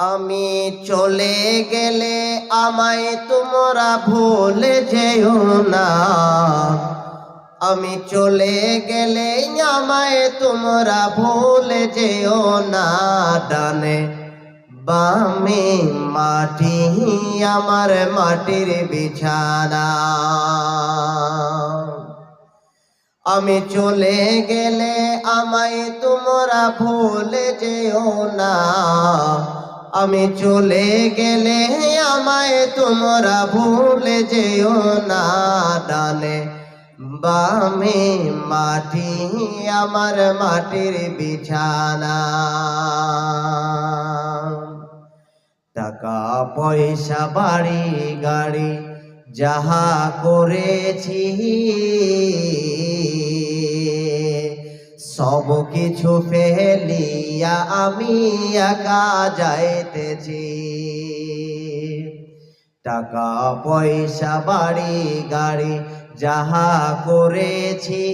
আমি চলে গেলে আমায় তোমরা ভুলে যেও না। আমি চলে গেলে আমায় তোমরা ভুলে যেও না। ডানে বামে মাটি, আমার মাটির বিছানা। আমি চলে গেলে আমায় তোমরা ভুলে যেও না। আমি চলে গেলে আমায় তোমরা ভুলে যেও না ডানে বামে মাটি, আমার মাটির বিছানা। টাকা পয়সা, বাড়ি, গাড়ি, যাহা করেছি সব কিছু ফেলিয়া আমি একা যাইতেছি। টাকা, পয়সা, বাড়ি, গাড়ি যাহা করেছি,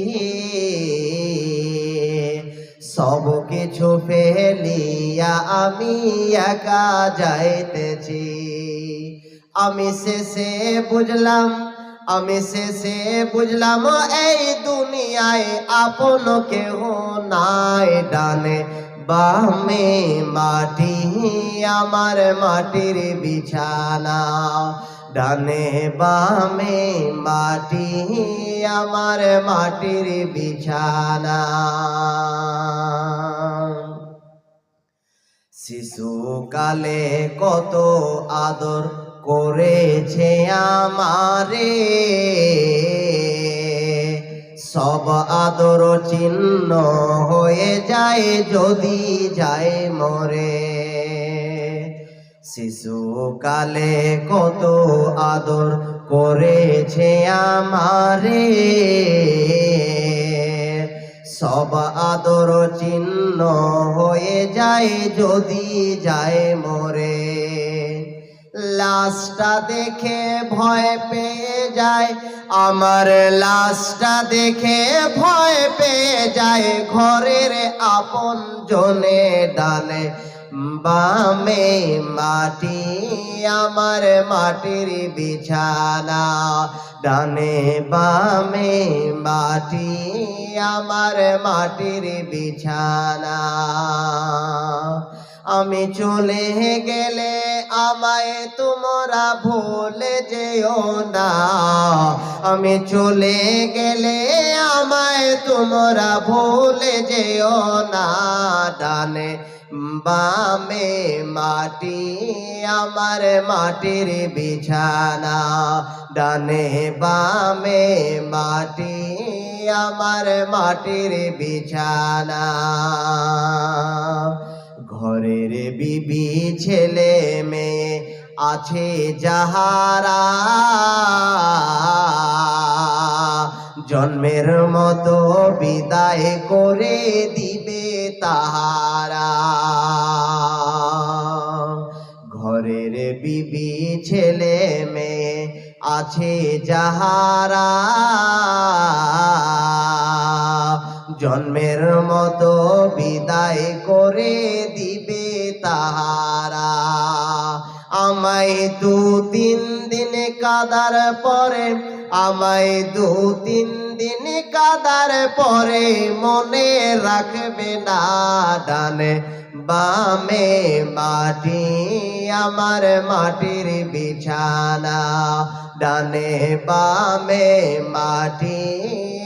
সব কিছু ফেলিয়া আমি একা যাইতেছি। আমি শেষে বুঝলাম, আমি শেষে বুঝলাম, এই দুনিয়ায় আপন কেহ নাই ডানে, বামে মাটি, আমার মাটির বিছানা। ডানে, বামে মাটি, আমার মাটির বিছানা। শিশুকালে কত আদর করেছে আমারে। সব আদর চিহ্ন হয়ে যায় যদি যায় মরে। শিশুকালে কত আদর করেছে আমারে। সব আদর চিহ্ন হয়ে যায় যদি যায় মরে। লাশটা দেখে ভয় পেয়ে যায়। আমার লাশটা দেখে ভয় পেয়ে যায়। ঘরের আপন জনে ডালে, বামে মাটি, আমার মাটির বিছানা, ডানে বামে মাটি, আমার মাটির বিছানা। আমি চলে গেলে আমায় তোমরা ভুলে যেও না। আমি চলে গেলে আমায় তোমরা ভুলে যেও না। ডানে বামে মাটি, আমার মাটির বিছানা। ডানে বামে মাটি, আমার মাটির বিছানা। ঘরের বিবি ছেলে মেয়ে আছে যাহারা। জন্মের মতো বিদায় করে দিবে তাহারা। ঘরের বিবি ছেলে মেয়ে আছে যাহারা। জন্মের মতো বিদায় করে দিবে তাহারা। আমায় দু তিন দিন কাদার পরে, আমায় দু তিন দিন কাদার পরে মনে রাখবে না ডানে বামে মাটি, আমার মাটির বিছানা। ডানে বামে মাটি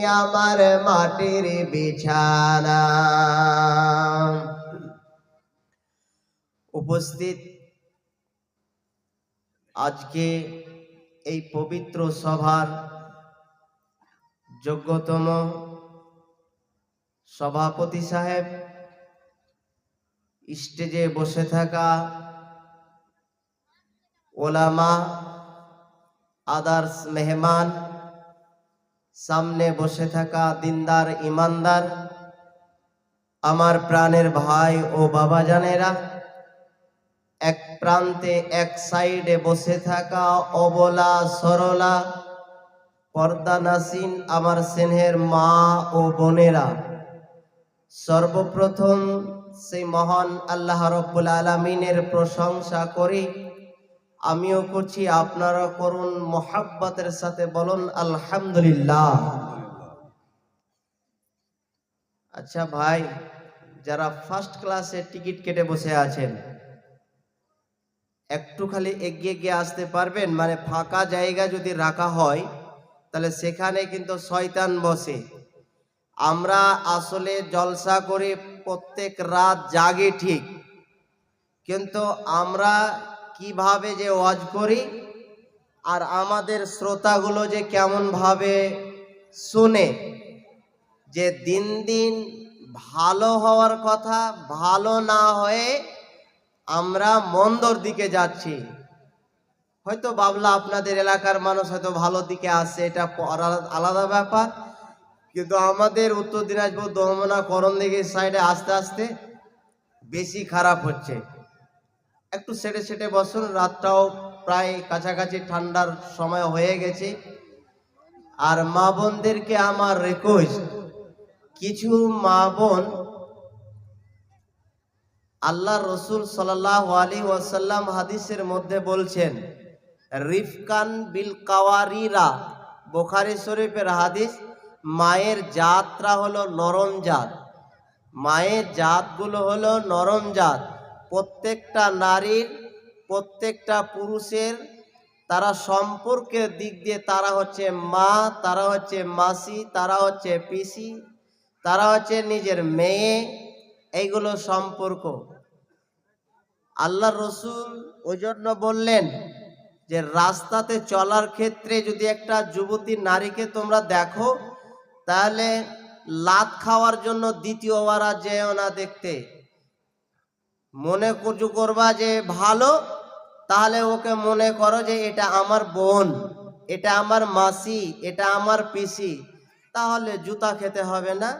আমার মাটির বিছানা। উপস্থিত। আজকে এই পবিত্র সভার যোগ্যতম সভাপতি সাহেব, স্টেজে বসে থাকা ওলামা, আদার্স মেহমান সামনে বসে থাকা দিনদার, ইমানদার, আমার প্রাণের ভাই ও বাবা জানেরা, এক প্রান্তে এক সাইডে বসে থাকা অবলা, সরলা, পর্দা নাসিন আমার স্নেহের মা ও বোনেরা। সর্বপ্রথম সেই মহান আল্লাহ রব্বুল আলমিনের প্রশংসা করি। আমিও করছি, আপনারা করুন, মোহাব্বতের সাথে বলুন, আলহামদুলিল্লাহ। আচ্ছা ভাই, যারা ফার্স্ট ক্লাসে টিকিট কেটে বসে আছেন, একটু খালি এগিয়ে গিয়ে আসতে পারবেন? মানে ফাঁকা জায়গা যদি রাখা হয়, তাহলে সেখানে কিন্তু শয়তান বসে। আমরা আসলে জলসা করে, প্রত্যেক রাত জাগে ঠিক। কিন্তু আমরা কীভাবে যে ওয়াজ করি আর আমাদের শ্রোতাগুলো যে কেমন ভাবে শুনে যে দিন দিন ভালো হওয়ার কথা, ভালো না হয়ে আমরা মন্দর দিকে যাচ্ছি। হয়তো বাবলা আপনাদের এলাকার মানুষ হয়তো ভালো দিকে আসছে এটা আলাদা ব্যাপার। কিন্তু আমাদের উত্তর দিনাজপুর দমনা করণ দিকে সাইডে আস্তে আস্তে বেশি খারাপ হচ্ছে। একটু সেটে সেটে বসুন, রাতটাও প্রায় কাছাকাছি ঠান্ডার সময় হয়ে গেছে। আর মা বোনদেরকে আমার রিকোয়েস্ট কিছু মা বোন আল্লাহ রসুল সাল্লাহ আলী ওয়াসাল্লাম হাদিসের মধ্যে বলছেন, রিফকান বিল কাওয়ারিরা। বোখারি শরীফের হাদিস, মায়ের জাতরা হলো নরম জাত। মায়ের জাতগুলো হলো নরম জাত। প্রত্যেকটা নারীর, প্রত্যেকটা পুরুষের তারা সম্পর্কের দিক দিয়ে তারা হচ্ছে মা, তারা হচ্ছে মাসি, তারা হচ্ছে পিসি, তারা হচ্ছে নিজের মেয়ে, এইগুলো সম্পর্ক। আল্লাহ রসুল ওই জন্য বললেন যে, রাস্তাতে চলার ক্ষেত্রে যদি একটা যুবতী নারীকে তোমরা দেখো, তাহলে লাত খাওয়ার জন্য দ্বিতীয়বার যেও না দেখতে। মনে কুচু করবা যে ভালো, তাহলে ওকে মনে করো যে এটা আমার বোন, এটা আমার মাসি, এটা আমার পিসি, তাহলে জুতা খেতে হবে না,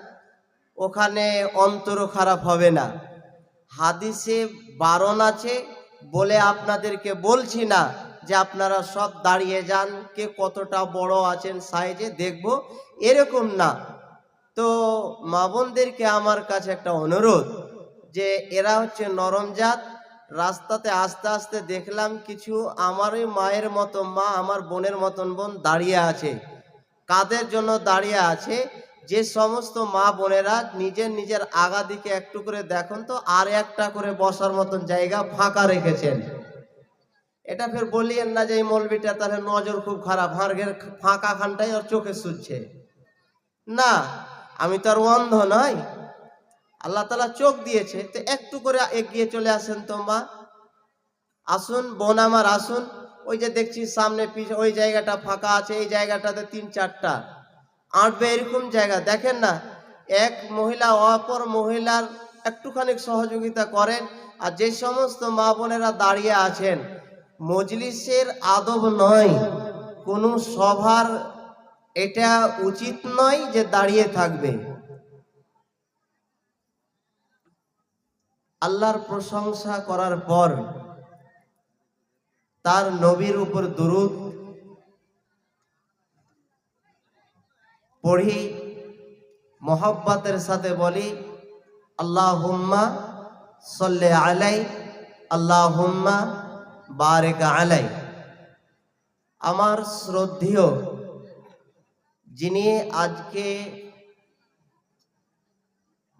ওখানে অন্তরও খারাপ হবে না। হাদিসে বারণ আছে বলে আপনাদেরকে বলছি না যে আপনারা সব দাঁড়িয়ে যান, কে কতটা বড় আছেন সাইজে দেখব, এরকম না। তো মা বোনদেরকে আমার কাছে একটা অনুরোধ যে এরা হচ্ছে নরম জাত। রাস্তাতে আস্তে আস্তে দেখলাম কিছু আমারই মায়ের মতো মা, আমার বোনের মতন বোন দাঁড়িয়ে আছে। কাদের জন্য দাঁড়িয়ে আছে? যে সমস্ত মা বোনেরা নিজের নিজের আগা দিকে একটু করে দেখুন তো, আর একটা করে বসার মতন জায়গা ফাঁকা রেখেছেন। এটা ফের বলিয়েন না যে এই মলবিটা তাহলে নজর খুব খারাপ হাড়ের ফাঁকা খানটাই ওর চোখে শুচ্ছে। না, আমি তো আর অন্ধ নয় আল্লাহ তালা চোখ দিয়েছে, তো একটু করে এগিয়ে চলে আসেন তো মা আসুন, বোন আমার আসুন। ওই যে দেখছি সামনে পিছ ওই জায়গাটা ফাঁকা আছে, এই জায়গাটাতে তিন চারটা। আঁটবে এরকম জায়গা, দেখেন না? এক মহিলা অপর মহিলার একটুখানি সহযোগিতা করেন, আর যে সমস্ত মা বোনেরা দাঁড়িয়ে আছেন, মজলিসের আদব নয়। কোনো সভার এটা উচিত নয় যে দাঁড়িয়ে থাকবে। আল্লাহর প্রশংসা করার পর তার নবীর উপর দুরুদ পড়ি, মোহাব্বতের সাথে বলি আল্লাহ হুম্মা সল্লে আলাই আল্লাহ হুম্মা বারেক আলাই। আমার শ্রদ্ধেয় যিনি আজকে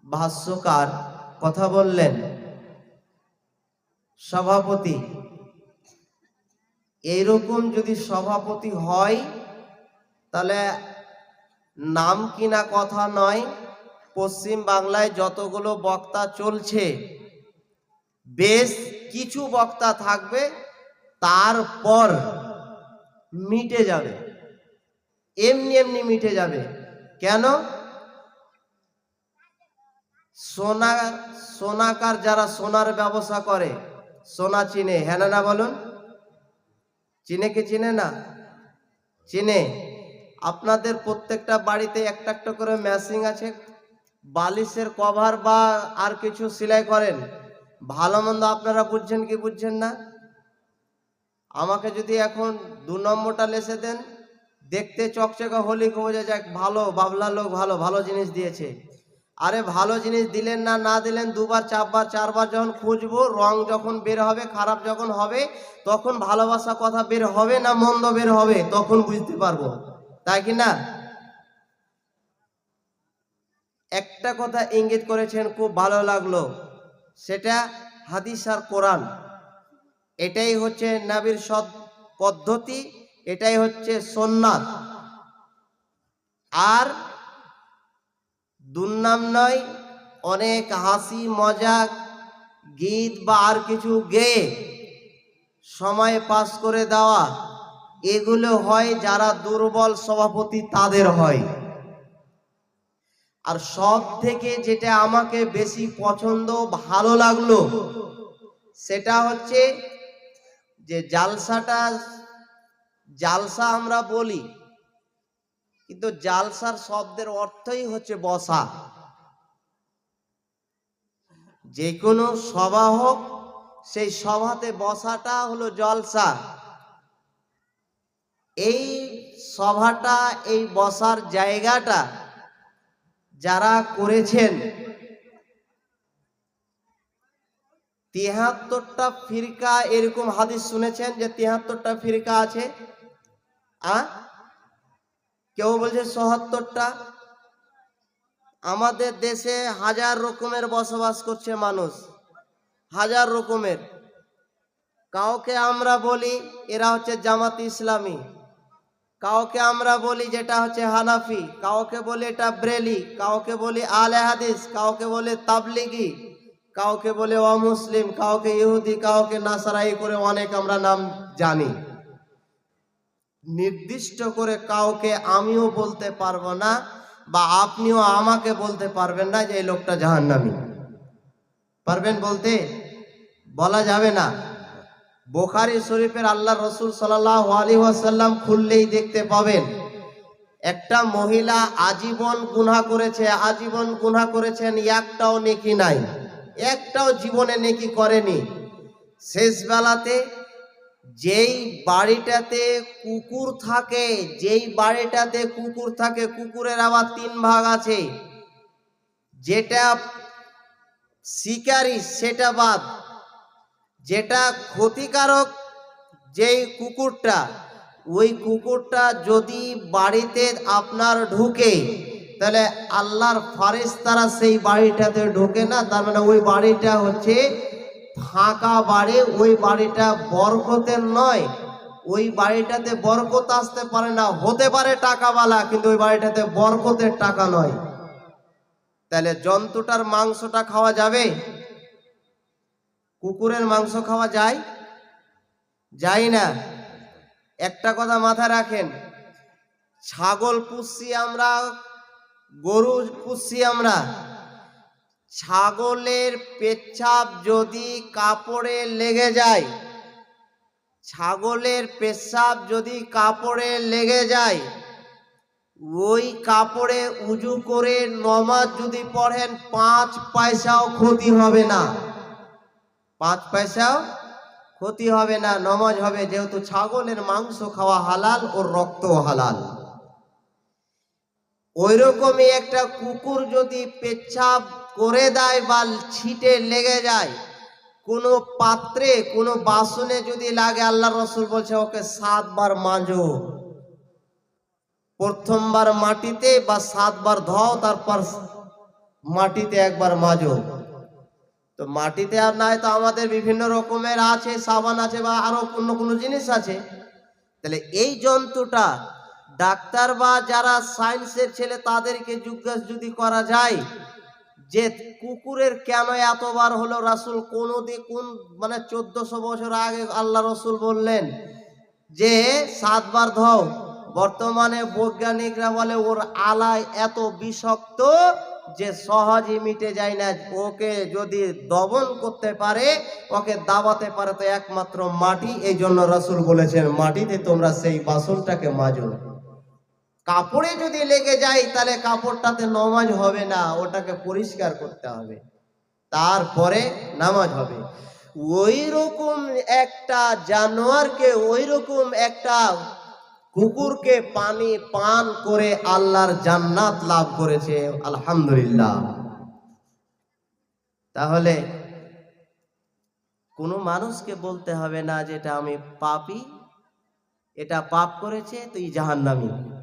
ভাষ্যকার কথা বললেন সভাপতি। এইরকম যদি সভাপতি হয়, তাহলে নাম কিনা কথা নয়। পশ্চিম বাংলায় যতগুলো বক্তা চলছে, বেশ কিছু বক্তা থাকবে, তারপর মিটে যাবে। এমনি এমনি মিটে যাবে। কেন? সোনা, সোনাকার যারা সোনার ব্যবসা করে সোনা চিনে হ্যাঁ না বলুন? চিনে কি চিনে না? চিনে। আপনাদের প্রত্যেকটা বাড়িতে একটা একটা করে ম্যাচিং আছে, বালিশের কভার বা আর কিছু সেলাই করেন। ভালো মন্দ আপনারা বুঝছেন কি বুঝছেন না? আমাকে যদি এখন দু নম্বরটা লেসে দেন, দেখতে চকচকা হলি বোঝা যাক, ভালো, বাবলা লোক ভালো ভালো জিনিস দিয়েছে। আরে ভালো জিনিস দিলেন না না দিলেন, দুবার, চারবার চারবার যখন খুঁজবো, রং যখন বের হবে, খারাপ যখন হবে, তখন ভালোবাসা কথা বের হবে না মন্দ বের হবে, তখন বুঝতে পারব। তাই কি না? একটা কথা ইঙ্গিত করেছেন, খুব ভালো লাগল। সেটা হাদিস আর কোরআন। এটাই হচ্ছে নাবির সৎ পদ্ধতি, এটাই হচ্ছে সোননাথ আর দুর্নাম নয়, অনেক হাসি, মজাক, গীত বা আর কিছু গেয়ে সময় পাস করে দেওয়া, এগুলো হয় যারা দুর্বল সভাপতি তাদের হয়। আর সব থেকে যেটা আমাকে বেশি পছন্দ, ভালো লাগল, সেটা হচ্ছে যে জালসাটা, জালসা আমরা বলি কিন্তু জালসার শব্দের অর্থই হচ্ছে বসা। যে কোনো সভা হোক, সেই সভাতে বসাটা হলো জলসা। এই সভাটা, এই বসার জায়গাটা যারা করেছেন, তিহাত্তরটা ফিরকা এরকম হাদিস শুনেছেন যে তিহাত্তরটা ফিরকা আছে? আ? কেউ বলছে সহাত্তরটা? আমাদের দেশে হাজার রকমের বসবাস করছে মানুষ। হাজার রকমের। কাউকে আমরা বলি এরা হচ্ছে জামাত ইসলামী। কাউকে আমরা বলি যেটা হচ্ছে হানাফি। কাউকে বলি এটা ব্রেলি। কাউকে বলি আলে হাদিস। কাউকে বলে তাবলিগি। কাউকে বলে অমুসলিম। কাউকে ইহুদি, কাউকে নাসারাই করে অনেক আমরা নাম জানি। নির্দিষ্ট করে কাউকে আমিও বলতে পারব না বা আপনিও আমাকে বলতে পারবেন না যে এই লোকটা জাহান্নামী। পারবেন বলতে? বলা যাবে না। বোখারি শরীফের আল্লাহ রসুল সাল্লাহ আলী ওয়াসাল্লাম খুললেই দেখতে পাবেন, একটা মহিলা আজীবন গুনাহ করেছে, আজীবন গুনা করেছেন, একটাও নেকি নাই, একটাও জীবনে নেকি করেনি। শেষ বেলাতে যেই বাড়িটাতে কুকুর থাকে, যেই বাড়িটাতে কুকুর থাকে, কুকুরের আবার তিন ভাগ আছে। যেটা শিকারি, সেটা বাদ। যেটা ক্ষতিকারক যেই কুকুরটা, ওই কুকুরটা যদি বাড়িতে আপনার ঢুকে, তাহলে আল্লাহর ফারেস তারা সেই বাড়িটাতে ঢোকে না, তার মানে ওই বাড়িটা হচ্ছে ফাঁকা বাড়ি, ওই বাড়িটা বরকতের নয়। ওই বাড়িটাতে বরকত আসতে পারে না, হতে পারে টাকাওয়ালা, কিন্তু ওই বাড়িটাতে বরকতের টাকা নয়। তাহলে জন্তুটার মাংসটা খাওয়া যাবে? কুকুরের মাংস খাওয়া যায়? যায় না। একটা কথা মাথায় রাখেন, ছাগল পুষছি আমরা, গরু পুষছি আমরা ছাগলের পেচ্ছাপ যদি কাপড়ে লেগে যায়, ছাগলের পেশাব যদি কাপড়ে লেগে যায়, ওই কাপড়ে উজু করে নমাজ যদি পড়েন, পাঁচ পয়সাও ক্ষতি হবে না। পাঁচ পয়সাও ক্ষতি হবে না, নমাজ হবে। যেহেতু ছাগলের মাংস খাওয়া হালাল ও রক্ত হালাল। ওই রকমই একটা কুকুর যদি পেচ্ছাপ করে দেয় বা ছিটে লেগে যায়। কোনো পাত্রে, কোনো বাসনে যদি লাগে আল্লাহ রসুল বলছে, ওকে সাতবার মাজো। প্রথমবার মাটিতে বা সাতবার ধও, তারপর মাটিতে একবার মাজো। তো মাটিতে আর নাই, তো আমাদের বিভিন্ন রকমের আছে, সাবান আছে বা আরও অন্য কোনো জিনিস আছে। তাহলে এই জন্তুটা ডাক্তার বা যারা সায়েন্সের ছেলে, তাদেরকে জিজ্ঞাসা যদি করা যায় যে কুকুরের কেন এতবার হলো রাসুল কোন কোন মানে চোদ্দশো বছর আগে আল্লাহ রসুল বললেন যে, সাতবার ধও। বর্তমানে বৈজ্ঞানিকরা বলে ওর আলায় এত বিষাক্ত যে সহজে মিটে যায় না। ওকে যদি দমন করতে পারে, ওকে দাবাতে পারে তো একমাত্র মাটি। এই জন্য রসুল বলেছেন, মাটিতে তোমরা সেই বাসনটাকে মাজো কাপড়ে যদি লেগে যায়, তাহলে কাপড়টাতে নমাজ হবে না, ওটাকে পরিষ্কার করতে হবে। তারপরে নামাজ হবে। ওই রকম একটা জানোয়ারকে ওই রকম একটা কুকুরকে পানি পান করে আল্লাহর জান্নাত লাভ করেছে, আলহামদুলিল্লাহ। তাহলে কোনো মানুষকে বলতে হবে না যে এটা আমি পাপি, এটা পাপ করেছে, তুই জাহান্নামি।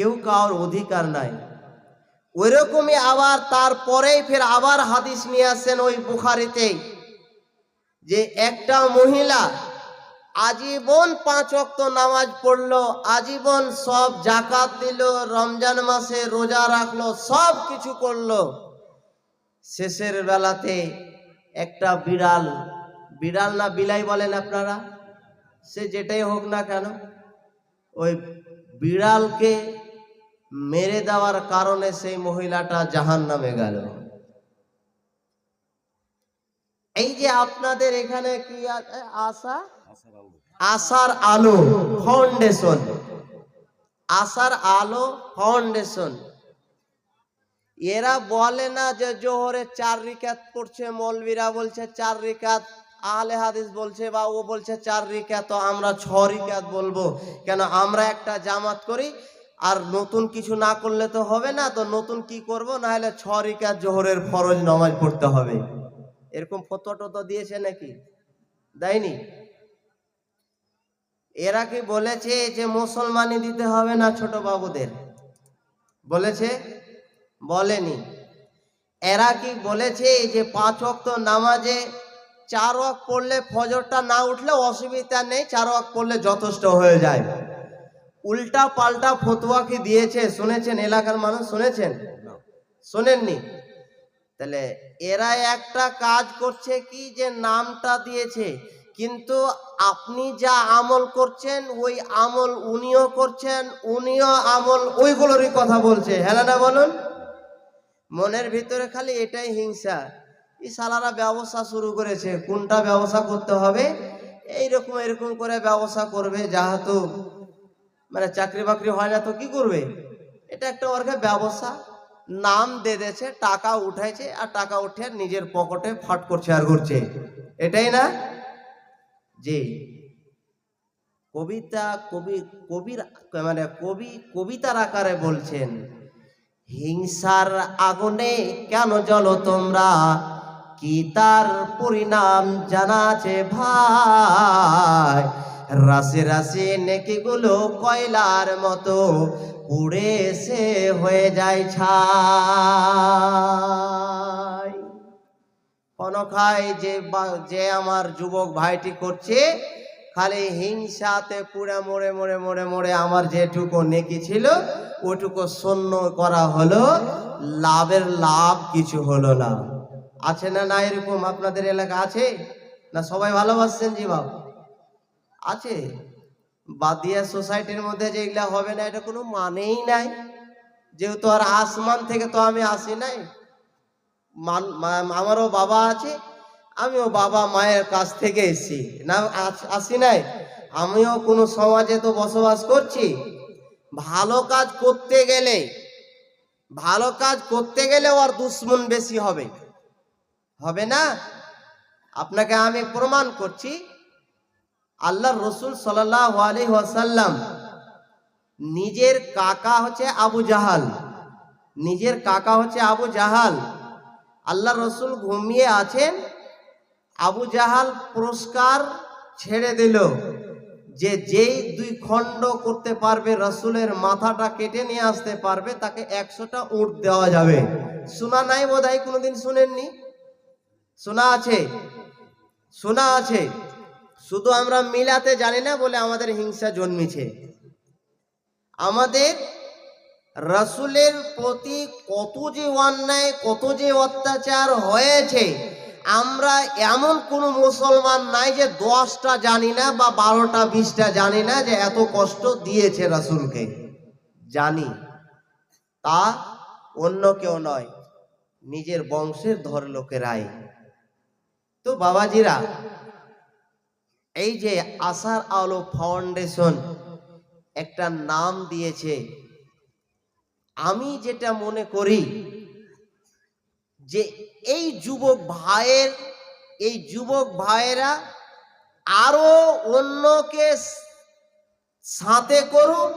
কেউ কারোর অধিকার নাই। ওইরকমই আবার তারপরেই ফের আবার হাদিস নিয়ে আসেন ওই বুখারিতে যে একটা মহিলা আজীবন পাঁচ অক্ত নামাজ পড়ল, আজীবন সব জাকাত দিল, রমজান মাসে রোজা রাখল, সব কিছু করল। শেষের বেলাতে একটা বিড়াল বিড়াল না বিলাই বলেন আপনারা? সে যেটাই হোক না কেন, ওই বিড়ালকে মেরে দেওয়ার কারণে সেই মহিলাটা জাহান নামে গেল। এই যে আপনাদের এখানে কি? আশা? আশার আলো ফাউন্ডেশন আশার আলো ফাউন্ডেশন এরা বলে না যে জোহরে চার রিকাত পড়ছে, মলবিরা বলছে চার রিকাত, আহলে হাদিস বলছে বা ও বলছে চার রিকাত আমরা ছ রিকাত বলব। কেন আমরা একটা জামাত করি আর নতুন কিছু না করলে তো হবে না, তো নতুন কি করব? না হলে ছ রিকাত জোহরের ফরজ নামাজ পড়তে হবে। এরকম ফটো টতো দিয়েছে নাকি? দেয়নি? এরা কি বলেছে যে মুসলমানি দিতে হবে না ছোট বাবুদের? বলেছে? বলেনি। এরা কি বলেছে যে পাঁচ ওয়াক্ত নামাজে চার ওয়াক পড়লে ফজরটা না উঠলে অসুবিধা নেই, চার ওয়াক পড়লে যথেষ্ট হয়ে যায়। উল্টা পাল্টা ফতোয়া কি দিয়েছে? শুনেছেন? এলাকার মানুষ শুনেছেন? শোনেননি। তাহলে এরা একটা কাজ করছে কি যে নামটা দিয়েছে কিন্তু আপনি যা আমল করছেন ওই আমল উনিও করছেন উনিও আমল ওইগুলোরই কথা বলছে। হ্যাঁ না বলুন? মনের ভিতরে খালি এটাই হিংসা। এই সালারা ব্যবসা শুরু করেছে কোনটা ব্যবসা করতে হবে? এইরকম এরকম করে ব্যবসা করবে যাহাতু মানে চাকরি বাকরি হয় না তো কি করবে? এটা একটা ওরকে ব্যবসা নাম দিয়ে দিয়েছে, টাকা উঠাইছে, আর টাকা উঠে নিজের পকেটে ফাট করছে আর করছে এটাই না? যে কবিতা, কবি, কবির মানে কবি, কবিতার আকারে বলছেন, হিংসার আগুনে কেন জ্বলো তোমরা? কি তার পরিণাম জানা আছে ভাই? রাশি রাশি নেকিগুলো কয়লার মতো উড়ে সে হয়ে যায় ছাই। কনখায় যে যে আমার যুবক ভাইটি করছে, খালি হিংসাতে পুড়ে মরে মরে মরে মরে আমার যেটুকু নেকি ছিল, ওটুকু শূন্য করা হলো, লাভের লাভ কিছু হলো না। আছে না না এরকম আপনাদের এলাকা আছে? না সবাই ভালোবাসছেন জি বাবু? আছে? বাদিয়া সোসাইটির মধ্যে যে এগুলা হবে না, এটা কোনো মানেই নাই। যেহেতু আর আসমান থেকে তো আমি আসি নাই। আমারও বাবা আছে, আমিও বাবা মায়ের কাছ থেকে এসেছি। না, আস- নাই। আমিও কোনো সমাজে তো বসবাস করছি। ভালো কাজ করতে গেলে, ভালো কাজ করতে গেলে ওর দুশ্মন বেশি হবে। হবে না? আপনাকে আমি প্রমাণ করছি আল্লাহ রসুল সাল্লাহ আলী ওয়াসাল্লাম নিজের কাকা হচ্ছে আবু জাহাল। নিজের কাকা হচ্ছে আবু জাহাল। আল্লাহ রসুল ঘুমিয়ে আছেন, আবু জাহাল পুরস্কার ছেড়ে দিল। যে যেই দুই খণ্ড করতে পারবে, রসুলের মাথাটা কেটে নিয়ে আসতে পারবে, তাকে একশোটা উট দেওয়া যাবে। শোনা নাই বোধ হয় কোনোদিন শুনেননি? শোনা আছে। শোনা আছে। শুধু আমরা মিলাতে জানি না বলে আমাদের হিংসা জন্মেছে। আমাদের রসুলের প্রতি কত যে অন্যায়, কত যে অত্যাচার হয়েছে, আমরা এমন কোন মুসলমান নাই যে দশটা জানি না বা বারোটা, বিশটা জানি না যে এত কষ্ট দিয়েছে রসুলকে। জানি। তা অন্য কেউ নয়, নিজের বংশের ধর লোকেরাই তো বাবাজিরা এই যে আসার আলো ফাউন্ডেশন একটা নাম দিয়েছে। আমি যেটা মনে করি যে এই যুবক ভাইয়ের, এই যুবক ভাইয়েরা আরও অন্যকে সাথে করুক,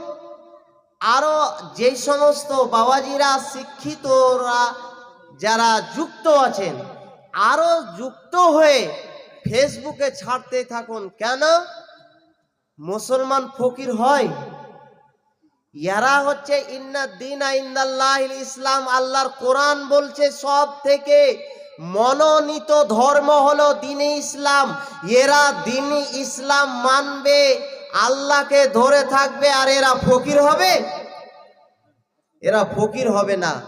আরও যে সমস্ত বাবাজিরা, শিক্ষিতরা যারা যুক্ত আছেন, আরও যুক্ত হয়ে ফেসবুকে ছাড়তে থাকুন। কেন? মুসলমান ফকির হয়। ইয়ারা হচ্ছে ইসলাম আল্লাহর কোরআন বলছে সব থেকে মনোনীত ধর্ম হলো দিনে ইসলাম। এরা দিনে ইসলাম মানবে, আল্লাহকে ধরে থাকবে, আর এরা ফকির হবে। এরা ফকির হবে না।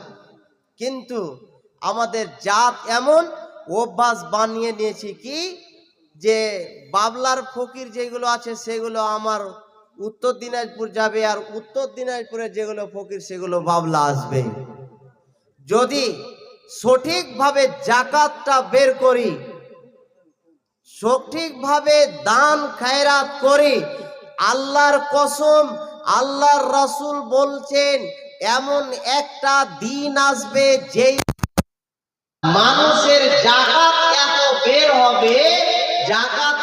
কিন্তু আমাদের জাত এমন, অভ্যাস বানিয়ে নিয়েছি কি যে বাবলার ফকির যেগুলো আছে সেগুলো আমার উত্তর দিনাজপুর যাবে আর উত্তর দিনাজপুরে যেগুলো ফকির সেগুলো বাবলা আসবে। যদি সঠিকভাবে জাকাতটা বের করি, সঠিকভাবে দান খায়রাত করি, আল্লাহর কসম, আল্লাহর রাসূল বলছেন, এমন একটা দিন আসবে যেই মানুষের জাকাত এত বের হবে জাকাত